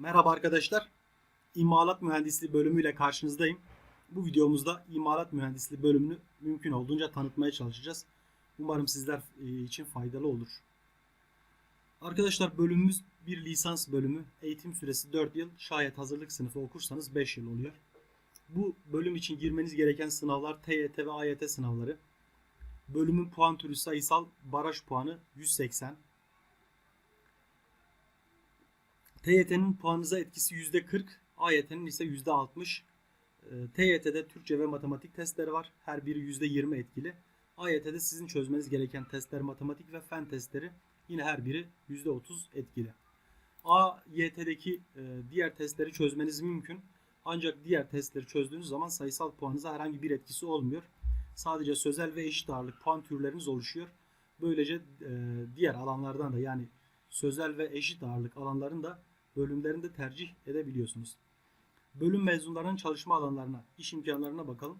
Merhaba arkadaşlar. İmalat Mühendisliği bölümüyle karşınızdayım. Bu videomuzda imalat mühendisliği bölümünü mümkün olduğunca tanıtmaya çalışacağız. Umarım sizler e, için faydalı olur. Arkadaşlar bölümümüz bir lisans bölümü. Eğitim süresi 4 yıl. Şayet hazırlık sınıfı okursanız 5 yıl oluyor. Bu bölüm için girmeniz gereken sınavlar TYT ve AYT sınavları. Bölümün puan türü sayısal, baraj puanı 180. TYT'nin puanınıza etkisi %40, AYT'nin ise %60. Ee, TYT'de Türkçe ve matematik testleri var. Her biri %20 etkili. AYT'de sizin çözmeniz gereken testler matematik ve fen testleri yine her biri %30 etkili. AYT'deki e, diğer testleri çözmeniz mümkün. Ancak diğer testleri çözdüğünüz zaman sayısal puanınıza herhangi bir etkisi olmuyor. Sadece sözel ve eşit ağırlık puan türleriniz oluşuyor. Böylece e, diğer alanlardan da yani sözel ve eşit ağırlık alanların da bölümlerinde tercih edebiliyorsunuz. Bölüm mezunlarının çalışma alanlarına, iş imkanlarına bakalım.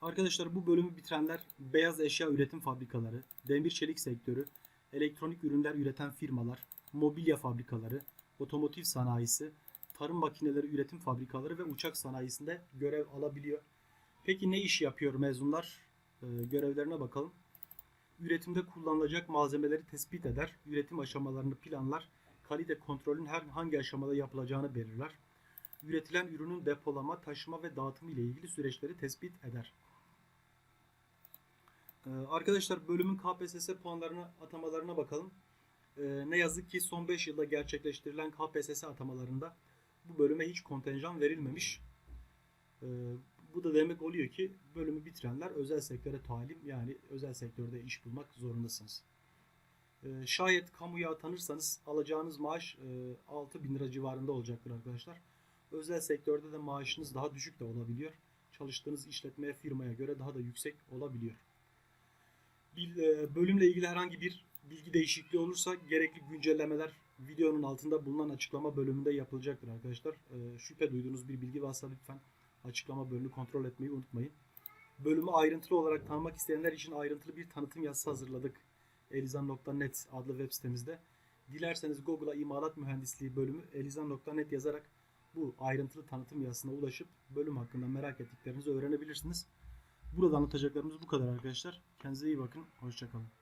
Arkadaşlar bu bölümü bitirenler beyaz eşya üretim fabrikaları, demir çelik sektörü, elektronik ürünler üreten firmalar, mobilya fabrikaları, otomotiv sanayisi, tarım makineleri üretim fabrikaları ve uçak sanayisinde görev alabiliyor. Peki ne iş yapıyor mezunlar? Ee, görevlerine bakalım. Üretimde kullanılacak malzemeleri tespit eder, üretim aşamalarını planlar, kalite kontrolün her hangi aşamada yapılacağını belirler. Üretilen ürünün depolama, taşıma ve dağıtımı ile ilgili süreçleri tespit eder. Ee, arkadaşlar bölümün KPSS puanlarına atamalarına bakalım. Ee, ne yazık ki son 5 yılda gerçekleştirilen KPSS atamalarında bu bölüme hiç kontenjan verilmemiş. Ee, bu da demek oluyor ki bölümü bitirenler özel sektöre talim yani özel sektörde iş bulmak zorundasınız. Ee, şayet kamuya atanırsanız alacağınız maaş e, 6 bin lira civarında olacaktır arkadaşlar. Özel sektörde de maaşınız daha düşük de olabiliyor. Çalıştığınız işletmeye firmaya göre daha da yüksek olabiliyor. E, bölümle ilgili herhangi bir bilgi değişikliği olursa gerekli güncellemeler videonun altında bulunan açıklama bölümünde yapılacaktır arkadaşlar. E, şüphe duyduğunuz bir bilgi varsa lütfen açıklama bölümünü kontrol etmeyi unutmayın. Bölümü ayrıntılı olarak tanımak isteyenler için ayrıntılı bir tanıtım yazısı hazırladık. elizan.net adlı web sitemizde. Dilerseniz Google'a imalat mühendisliği bölümü elizan.net yazarak bu ayrıntılı tanıtım yazısına ulaşıp bölüm hakkında merak ettiklerinizi öğrenebilirsiniz. Burada anlatacaklarımız bu kadar arkadaşlar. Kendinize iyi bakın. Hoşçakalın.